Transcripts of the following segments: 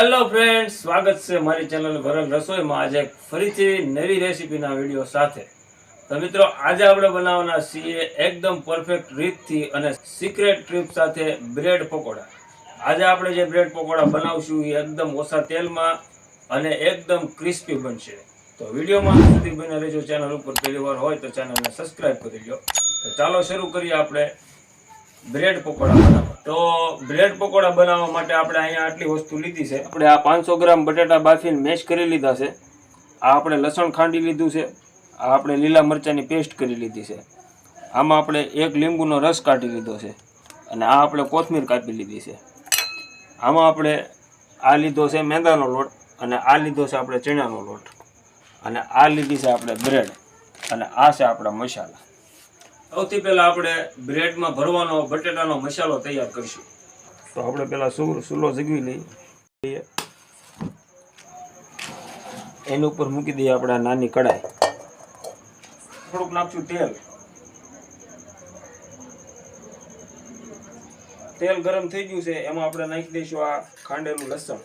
Hello friend સ્વાગત છે મારી ચેનલ ઘરલ રસોઈમાં. આજે ફરીથી નવી રેસીપીના વીડિયો સાથે. તો મિત્રો, આજે આપણે બનાવવાના છીએ એકદમ પરફેક્ટ રીતથી અને સિક્રેટ ટ્રીપ સાથે બ્રેડ પકોડા. આજે આપણે જે બ્રેડ પકોડા બનાવશું એ એકદમ ઓછા તેલમાં અને એકદમ ક્રિસ્પી બનશે. તો વિડીયોમાં સુધી ચેનલ ઉપર પહેલી વાર હોય તો ચેનલને સબસ્ક્રાઈબ કરી લો તો ચાલો શરૂ કરીએ આપણે બ્રેડ પકોડા બનાવવા. તો બ્રેડ પકોડા બનાવવા માટે આપણે અહીંયા આટલી વસ્તુ લીધી છે. આપણે આ પાંચસો ગ્રામ બટાટા બાફીને મેશ કરી લીધા છે. આ આપણે લસણ ખાંડી લીધું છે. આ આપણે લીલા મરચાંની પેસ્ટ કરી લીધી છે. આમાં આપણે એક લીંબુનો રસ કાઢી લીધો છે અને આ આપણે કોથમીર કાપી લીધી છે. આમાં આપણે આ લીધો છે મેંદાનો લોટ અને આ લીધો છે આપણે ચણાનો લોટ. અને આ લીધી છે આપણે બ્રેડ અને આ છે આપણા મસાલા. સૌથી પહેલા આપણે બ્રેડમાં ભરવાનો બટેટાનો મસાલો તૈયાર કરીશું. તો આપણે પહેલા સુર સુલો જગવી લઈએ. એની ઉપર મૂકી દઈએ આપણે નાની કડાઈ થોડુંક નાખશું તેલ. તેલ ગરમ થઈ ગયું છે એમાં આપણે નાખી દઈશું આ ખાંડેલું લસણ.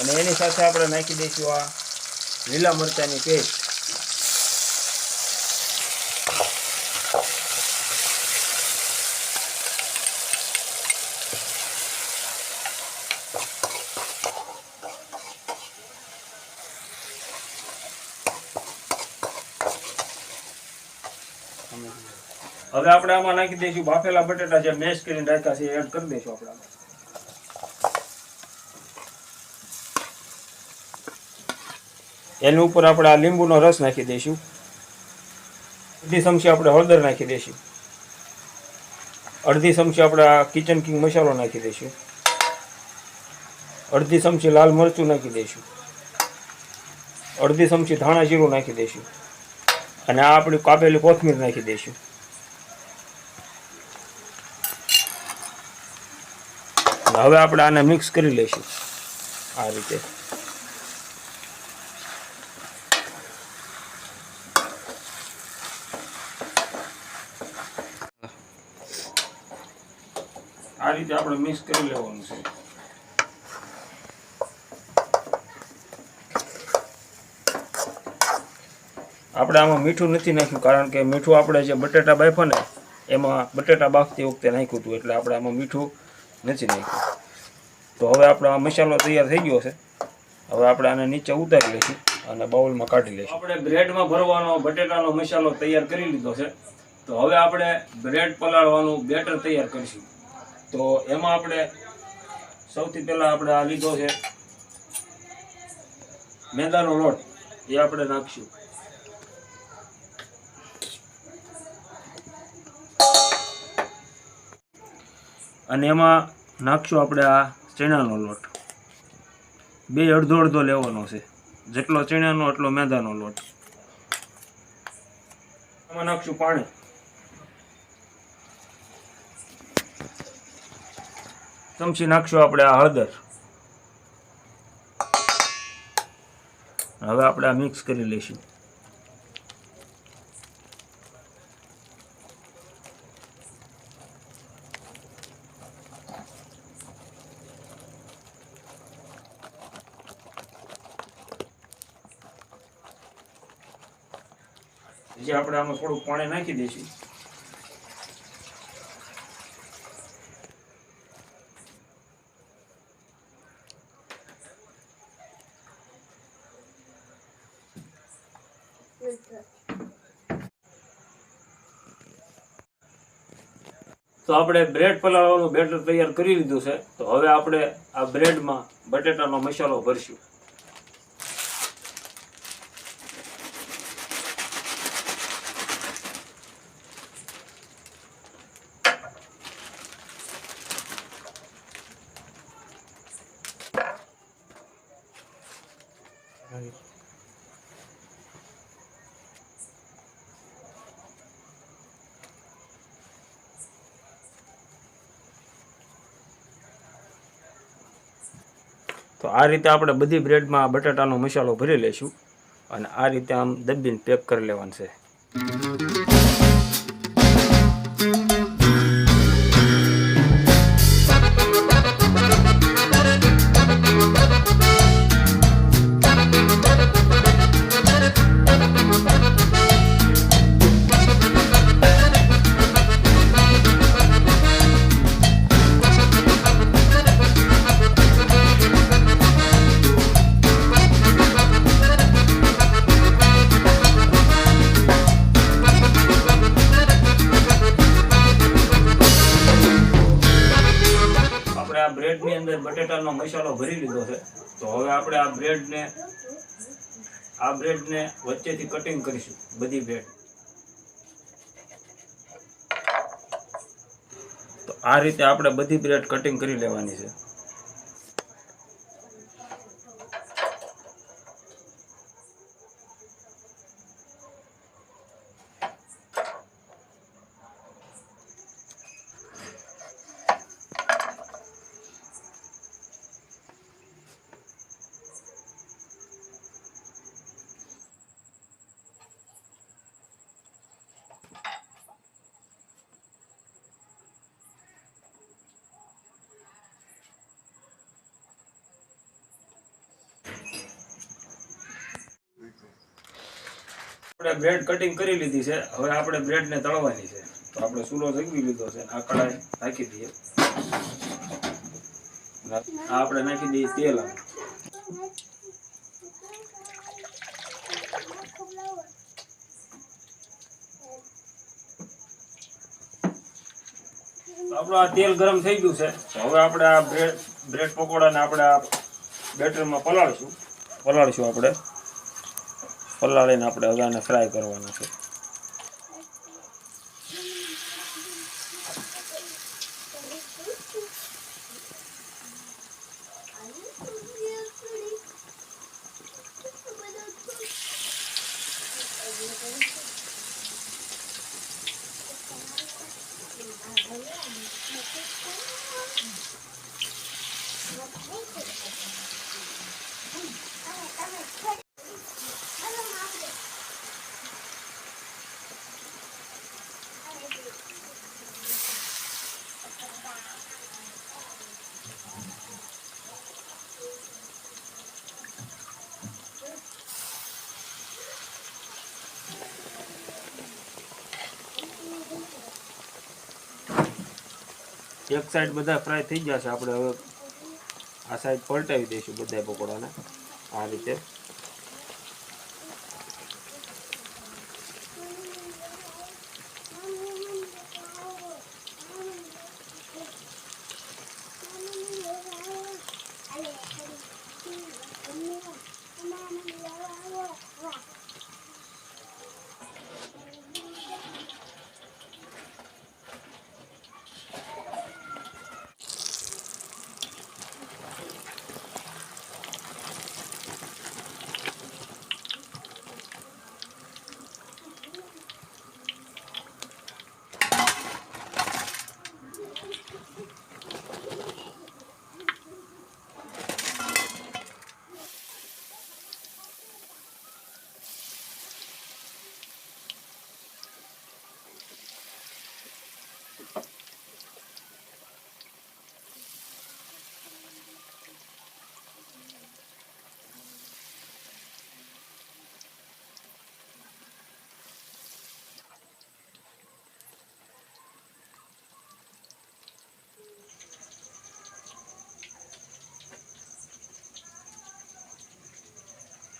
અને એની સાથે આપણે નાખી દઈશું આ લીલા મરચાંની પેસ્ટ હવે આપણે આમાં નાખી દઈશું બાફેલા બટેટા જે મેશ કરીને રાખ્યા છે એડ કરી દઈશું આપણે એની ઉપર આપણે આ લીંબુનો રસ નાખી દઈશું. અડધી ચમચી આપણે હળદર નાખી દઈશું. અડધી ચમચી આપણે આ કિચન કિંગ મસાલો નાખી દઈશું. અડધી ચમચી લાલ મરચું નાખી દઈશું. અડધી ચમચી ધાણા જીરું નાખી દઈશું. અને આ આપણી કાપેલી કોથમીર નાખી દઈશું. હવે આપણે આને મિક્સ કરી લઈશું. આ રીતે. આ રીતે આપણે મિક્સ કરી લેવાનું છે. આપણે આમાં મીઠું નથી નાખ્યું, કારણ કે મીઠું આપણે જે બટેટા બાફો ને, એમાં બટેટા બાફતી વખતે નાખ્યું હતું, એટલે આપણે આમાં મીઠું નથી નાખ્યું. તો હવે આપણો આ મસાલો તૈયાર થઈ ગયો છે. હવે આપણે આને નીચે ઉતારી લઈશું અને બાઉલમાં કાઢી લઈશું. આપણે બ્રેડમાં ભરવાનો બટેટાનો મસાલો તૈયાર કરી લીધો છે. તો હવે આપણે બ્રેડ પલાળવાનું બેટર તૈયાર કરીશું. તો એમાં આપણે સૌથી પહેલા આપણે આ લીધો છે. મેંદાનો લોટ, એ આપણે નાખશું. અને એમાં નાખશું આપણે આ ચણાનો લોટ. બે અડધો અડધો લેવાનો છે. જેટલો ચણાનો, એટલો મેંદાનો લોટ. એમાં નાખશું પાણી. ચમચી નાખશું આપણે આ હળદર. હવે આપણે આ મિક્સ કરી લઈશું. જે આપણે આમાં થોડુંક પાણી નાખી દઈશું. તો આપણે બ્રેડ પલાળવાનું બેટર તૈયાર કરી લીધું છે તો હવે આપણે આ બ્રેડમાં બટેટાનો મસાલો ભરશું Right. તો આ રીતે આપણે બધી બ્રેડમાં બટાટાનો મસાલો ભરી લઈશું અને આ રીતે આમ દબીને પેક કરી લેવાનું છે. તો હવે આપણે આ બ્રેડને આ બ્રેડને વચ્ચેથી કટિંગ કરીશું, બધી બ્રેડ. તો આ રીતે આપણે બધી બ્રેડ કટિંગ કરી લેવાની છે. આપણે બ્રેડ કટિંગ કરી લીધી છે. હવે આપણે બ્રેડને તળવાની છે. તો આપણે ચૂલો જગવી લીધો છે. આ કડાઈ નાખી દઈએ. આપણે નાખી દઈએ તેલ આપણું આ તેલ ગરમ થઈ ગયું છે. હવે આપણે આ બ્રેડ બ્રેડ પકોડાને આપણે આ બેટરમાં પલાળીશું. પલાળીશું આપણે. પલાળીને આપણે અગાને ફ્રાય કરવાના છે. એક સાઈડ બધા ફ્રાય થઈ જશે આપણે હવે આ સાઈડ પલટાવી દઈશું બધા પકોડાને. આ રીતે.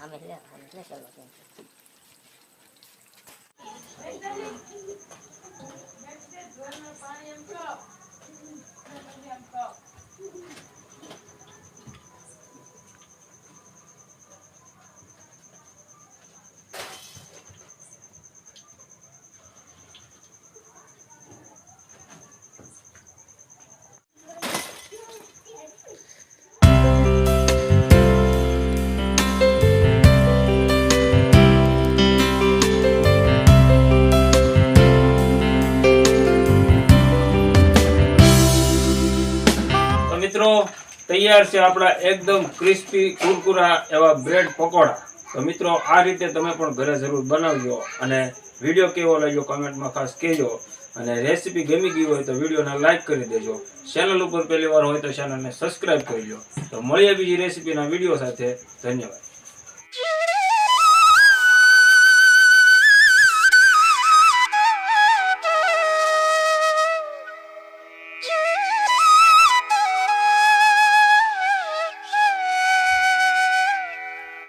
hamile hamile solo પાણી એમ તો એમ તો તૈયાર છે આપણા એકદમ ક્રિસ્પી કુરકુરા એવા બ્રેડ પકોડા. તો મિત્રો, આ રીતે તમે પણ ઘરે જરૂર બનાવજો અને વીડિયો કેવો લાગ્યો કમેન્ટમાં ખાસ કહેજો. અને રેસીપી ગમી ગઈ હોય તો વિડીયોને લાઇક કરી દેજો. ચેનલ ઉપર પહેલી વાર હોય તો ચેનલને સબસ્ક્રાઇબ કરજો. તો મળીએ બીજી રેસીપીના વીડિયો સાથે. ધન્યવાદ.